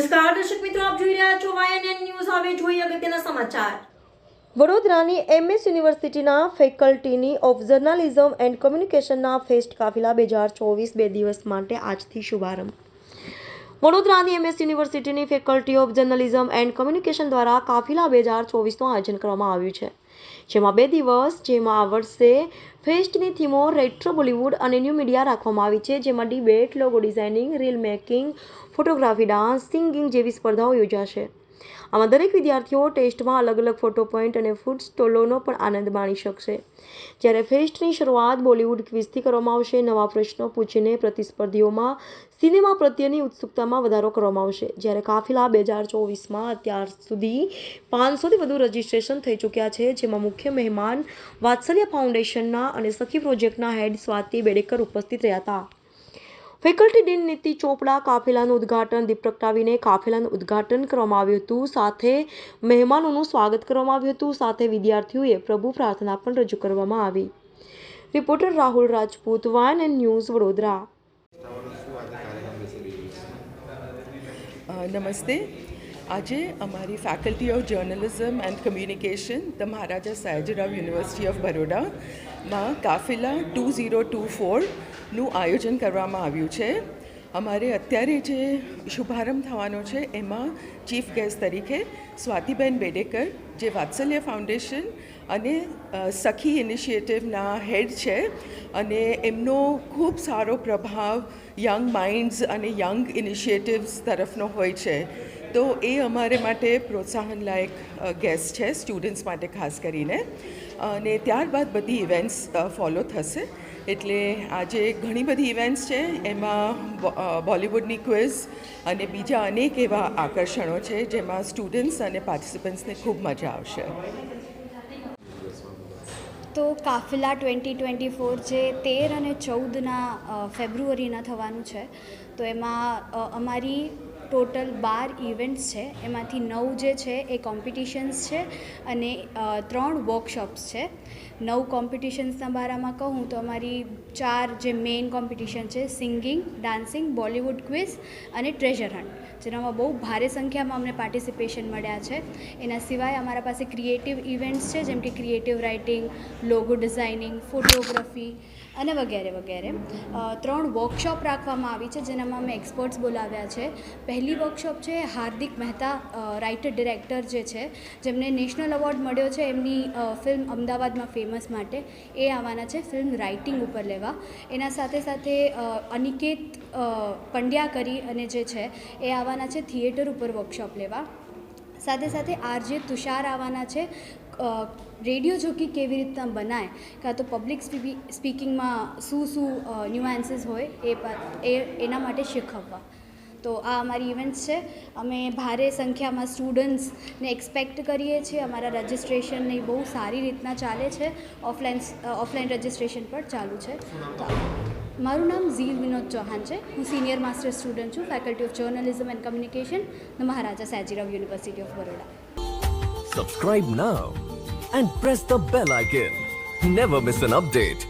નમસ્કાર, દર્શક મિત્રો, આપ જોઈ રહ્યા છો વાયએનએન ન્યૂઝ હવે જોઈએ અગત્યના સમાચાર. વડોદરાની એમએસ યુનિવર્સિટીના ફેકલ્ટીની ઓફ જર્નાલિઝમ એન્ડ કમ્યુનિકેશનના ફેસ્ટ કાફિલા બે હજાર ચોવીસ બે દિવસ માટે આજથી શુભારંભ. વડોદરાની એમએસ યુનિવર્સિટીની faculty of journalism and communication દ્વારા કાફિલા બે હજાર ચોવીસનું આયોજન કરવામાં આવ્યું છે. જેમાં બે દિવસ, જેમાં આ વર્ષે ફેસ્ટની થીમો રેટ્રો બોલિવૂડ અને ન્યૂ મીડિયા રાખવામાં આવી છે, જેમાં debate logo designing reel making photography dance singing જેવી સ્પર્ધાઓ યોજાશે. આમાં દરેક વિદ્યાર્થીઓ ટેસ્ટમાં અલગ અલગ ફોટો પોઈન્ટ અને ફૂડ સ્ટોલોનો પણ આનંદ માણી શકશે. જ્યારે ફેસ્ટની શરૂઆત બોલિવૂડ ક્વિઝથી કરવામાં આવશે, નવા પ્રશ્નો પૂછીને પ્રતિસ્પર્ધીઓમાં સિનેમા પ્રત્યેની ઉત્સુકતામાં વધારો કરવામાં આવશે. જ્યારે કાફિલા બે હજાર ચોવીસમાં અત્યાર સુધી પાંચસોથી વધુ રજિસ્ટ્રેશન થઈ ચૂક્યા છે, જેમાં મુખ્ય મહેમાન વાત્સલ્ય ફાઉન્ડેશનના અને સખી પ્રોજેક્ટના હેડ સ્વાતિ બેડેકર ઉપસ્થિત રહ્યા હતા. ફેકલ્ટી ડીન નીતિ ચોપડા કાફેલાનું ઉદ્ઘાટન દીપ પ્રગટાવીને કાફેલાનું ઉદ્ઘાટન કરવામાં આવ્યું હતું. સાથે મહેમાનોનું સ્વાગત કરવામાં આવ્યું હતું. સાથે વિદ્યાર્થીઓએ પ્રભુ પ્રાર્થના પણ રજૂ કરવામાં આવી. રિપોર્ટર રાહુલ રાજપૂત વાન એન્ડ ન્યૂઝ વડોદરા. નમસ્તે. આજે અમારી faculty of journalism and communication the Maharaja Sayajirao university of બરોડામાં Kafila two zero two ફોરનું આયોજન કરવામાં આવ્યું છે. અમારે અત્યારે જે શુભારંભ થવાનો છે, એમાં ચીફ ગેસ્ટ તરીકે સ્વાતિબેન બેડેકર, જે વાત્સલ્ય ફાઉન્ડેશન અને સખી ઇનિશિયેટિવના હેડ છે અને એમનો ખૂબ સારો પ્રભાવ યંગ માઇન્ડ્સ અને યંગ ઇનિશિયેટિવ્સ તરફનો હોય છે. તો એ અમારે માટે પ્રોત્સાહનલાયક ગેસ્ટ છે સ્ટુડન્ટ્સ માટે ખાસ કરીને. અને ત્યારબાદ બધી ઇવેન્ટ્સ ફોલો થશે. એટલે આજે ઘણી બધી ઇવેન્ટ્સ છે. એમાં બોલીવુડની ક્વિઝ અને બીજા અનેક એવા આકર્ષણો છે, જેમાં સ્ટુડન્ટ્સ અને પાર્ટિસિપન્ટ્સને ખૂબ મજા આવશે. તો કાફિલા ટ્વેન્ટી ટ્વેન્ટી ફોર જે તેર અને ચૌદના ફેબ્રુઆરીના થવાનું છે. તો એમાં અમારી ટોટલ બાર ઇવેન્ટ્સ છે. એમાંથી નવ જે છે એ કોમ્પિટિશન્સ છે અને ત્રણ વર્કશોપ્સ છે. નવ કોમ્પિટિશન્સના બારામાં કહું તો અમારી ચાર જે મેઇન કોમ્પિટિશન છે, સિંગિંગ, ડાન્સિંગ, બોલિવૂડ ક્વિઝ અને ટ્રેઝર હન્ટ, જેનામાં બહુ ભારે સંખ્યામાં અમને પાર્ટિસિપેશન મળ્યા છે. એના સિવાય અમારા પાસે ક્રિએટિવ ઇવેન્ટ્સ છે, જેમ કે creative writing, logo designing, photography અને વગેરે વગેરે. ત્રણ વર્કશોપ રાખવામાં આવી છે, જેનામાં અમે એક્સપર્ટ્સ બોલાવ્યા છે. પહેલી વર્કશોપ છે હાર્દિક મહેતા રાઇટર ડિરેક્ટર જે છે, જેમને નેશનલ એવોર્ડ મળ્યો છે એમની ફિલ્મ અમદાવાદમાં ફેમસ માટે. એ આવવાના છે ફિલ્મ રાઇટિંગ ઉપર લેવા. એના સાથે સાથે અનિકેત પંડ્યા કરી અને જે છે એ આવવાના છે થિયેટર ઉપર વર્કશોપ લેવા. સાથે સાથે આરજે તુષાર આવવાના છે રેડિયો જોકી કેવી રીતના બનાય, કાં તો પબ્લિક સ્પીકિંગમાં શું શું ન્યુઆન્સીસ હોય એ, એના માટે શીખવવા. તો આ અમારી ઇવેન્ટ્સ છે. અમે ભારે સંખ્યામાં સ્ટુડન્ટ્સને એક્સપેક્ટ કરીએ છીએ. અમારા રજિસ્ટ્રેશન બહુ સારી રીતના ચાલે છે. ઓફલાઈન ઓફલાઈન રજિસ્ટ્રેશન પણ ચાલુ છે. મારું નામ ઝીલ વિનોદ ચૌહાણ છે. હું સિનિયર માસ્ટર સ્ટુડન્ટ છું faculty of journalism and communication Maharaja Sajirao university of Baroda subscribe now and press the bell icon never miss an update.